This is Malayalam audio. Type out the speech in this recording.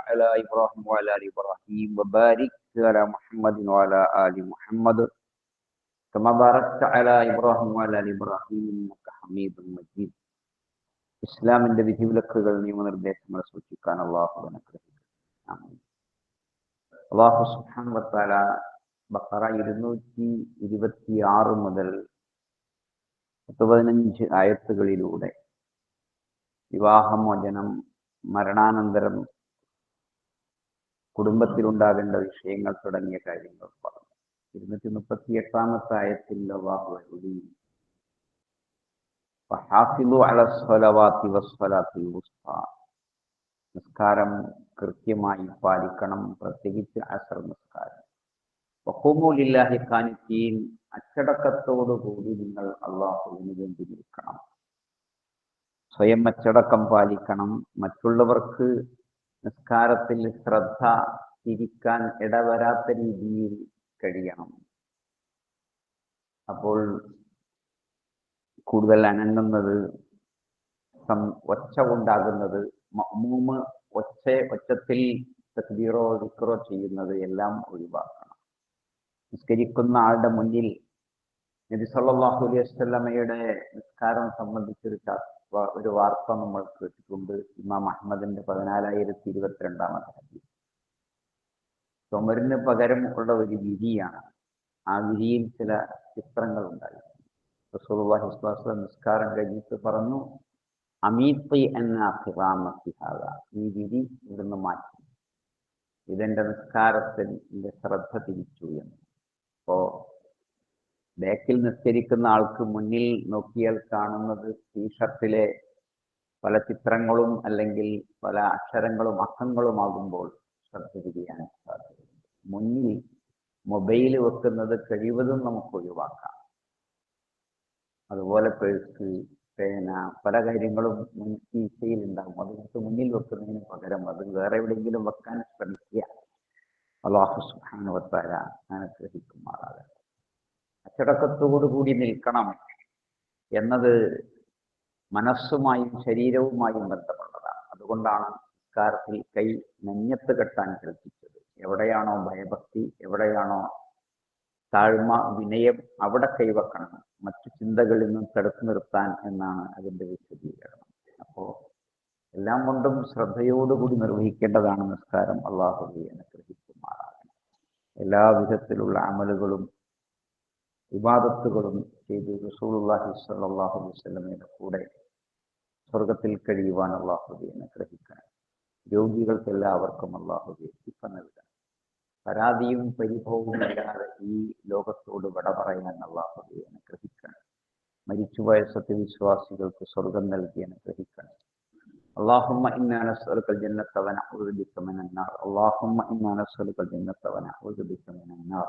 على إبراهيم وعلى آل إبراهيم وبارك على محمد وعلى آل محمد كما باركت على إبراهيم وعلى آل إبراهيم إنك حميد مجيد ഇസ്ലാമിന്റെ വിധിവിലക്കുകൾ നിയമനിർദ്ദേശങ്ങൾ സൂക്ഷിക്കാൻ അള്ളാഹു അനുഗ്രഹിക്കും അള്ളാഹു സുഹാൻ വത്താല ബക്കറ ഇരുന്നൂറ്റി ഇരുപത്തി ആറ് മുതൽ പത്ത് പതിനഞ്ച് ആയത്തുകളിലൂടെ വിവാഹമോചനം മരണാനന്തരം കുടുംബത്തിലുണ്ടാകേണ്ട വിഷയങ്ങൾ തുടങ്ങിയ കാര്യങ്ങൾ പറഞ്ഞു. ഇരുന്നൂറ്റി മുപ്പത്തി എട്ടാമത്തെ ആയത്തിൽ അള്ളാഹു നിസ്കാരം കൃത്യമായി പാലിക്കണം പ്രത്യേകിച്ച് അസർ നിസ്കാരം. വഹൂമുലില്ലാഹി കാനിത്തീൻ അച്ചടക്കത്തോടുകൂടി നിങ്ങൾ അള്ളാഹുവിന് വേണ്ടി നിൽക്കണം. സ്വയം അച്ചടക്കം പാലിക്കണം. മറ്റുള്ളവർക്ക് നിസ്കാരത്തിൽ ശ്രദ്ധ തിരിക്കാൻ ഇടവരാത്ത രീതിയിൽ കഴിയണം. അപ്പോൾ കൂടുതൽ അനങ്ങുന്നത് ഒച്ച ഉണ്ടാകുന്നത് മൂമ് ഒച്ച ഒച്ചത്തിൽ തക്ബീറോ വിക്രോ ചെയ്യുന്നത് എല്ലാം ഒഴിവാക്കണം. നിസ്കരിക്കുന്ന ആളുടെ മുന്നിൽ നബി സല്ലല്ലാഹു അലൈഹി വസല്ലമയുടെ നിസ്കാരം സംബന്ധിച്ചൊരു ഒരു വാർത്ത നമ്മൾ കേട്ടിട്ടുണ്ട്. ഇമാം അഹമ്മദിന്റെ പതിനാലായിരത്തി ഇരുപത്തിരണ്ടാമത്തെ ഹദീസ് ചുമരിന് പകരം ഉള്ള ഒരു വിധിയാണ്. ആ വിധിയിൽ ചില ചിത്രങ്ങൾ ഉണ്ടായി. റസൂലുള്ളാഹി സ്വല്ലല്ലാഹു നിസ്കാരം കഴിഞ്ഞിട്ട് പറഞ്ഞു അമീത്തി എന്ന ഫിറാമത്തിഹാക ഈ വിധി ഇവിടുന്ന് മാറ്റി. ഇതെന്റെ നിസ്കാരത്തിൽ എന്റെ ശ്രദ്ധ തിരിച്ചു എന്ന്. അപ്പോ ബാക്കിൽ നിസ്കരിക്കുന്ന ആൾക്ക് മുന്നിൽ നോക്കിയാൽ കാണുന്നത് ടീഷർട്ടിലെ പല ചിത്രങ്ങളും അല്ലെങ്കിൽ പല അക്ഷരങ്ങളും അക്കങ്ങളുമാകുമ്പോൾ ശ്രദ്ധ തിരിയാൻ സാധ്യതയുണ്ട്. മുന്നിൽ മൊബൈൽ വെക്കുന്നത് കഴിവതും നമുക്ക് ഒഴിവാക്കാം. അതുപോലെ പേഴ്സ് പേന പല കാര്യങ്ങളും മുൻകീശയിൽ ഉണ്ടാകും. അതുകൊണ്ട് മുന്നിൽ വെക്കുന്നതിന് പകരം അത് വേറെ എവിടെയെങ്കിലും വെക്കാൻ ശ്രമിക്കുക. അള്ളാഹു സുഹാനുവത്താര അനുഗ്രഹിക്കുമാറാകട്ടെ. അച്ചടക്കത്തോടു കൂടി നിൽക്കണം എന്നത് മനസ്സുമായും ശരീരവുമായും ബന്ധമുള്ളതാണ്. അതുകൊണ്ടാണ് നിസ്കാരത്തിൽ കൈ നെഞ്ഞത്ത് കെട്ടാൻ കൽപ്പിച്ചത് എവിടെയാണോ ഭയഭക്തി എവിടെയാണോ താഴ്മ വിനയം അവിടെ കൈവക്കണം മറ്റു ചിന്തകളിൽ നിന്നും തടുത്തു നിർത്താൻ എന്നാണ് അതിന്റെ വിശദീകരണം. അപ്പോൾ എല്ലാം കൊണ്ടും ശ്രദ്ധയോടുകൂടി നിർവഹിക്കേണ്ടതാണ് നിസ്കാരം. അള്ളാഹുബി അനുഗ്രഹിക്കുമാറാകണം. എല്ലാ വിധത്തിലുള്ള അമലുകളും വിവാദത്തുകളും ചെയ്ത് റസൂലുള്ളാഹി സ്വല്ലല്ലാഹു അലൈഹി വസല്ലമയുടെ കൂടെ സ്വർഗത്തിൽ കഴിയുവാൻ അള്ളാഹുബി അനുഗ്രഹിക്കണം രോഗികൾക്ക് എല്ലാവർക്കും അള്ളാഹുബി ഇപ്പ നൽകണം പരാതിയും പരിഭവവും ഇല്ലാതെ ഈ ലോകത്തോട് വിട പറയാൻ അള്ളാഹുബി അനുഗ്രഹിക്കണം മരിച്ചുപോയ സത്യവിശ്വാസികൾക്ക് സ്വർഗം നൽകി അനുഗ്രഹിക്കണം اللهم إنا نسألك الجنة ونعوذ بك من النار اللهم إنا نسألك الجنة ونعوذ بك من النار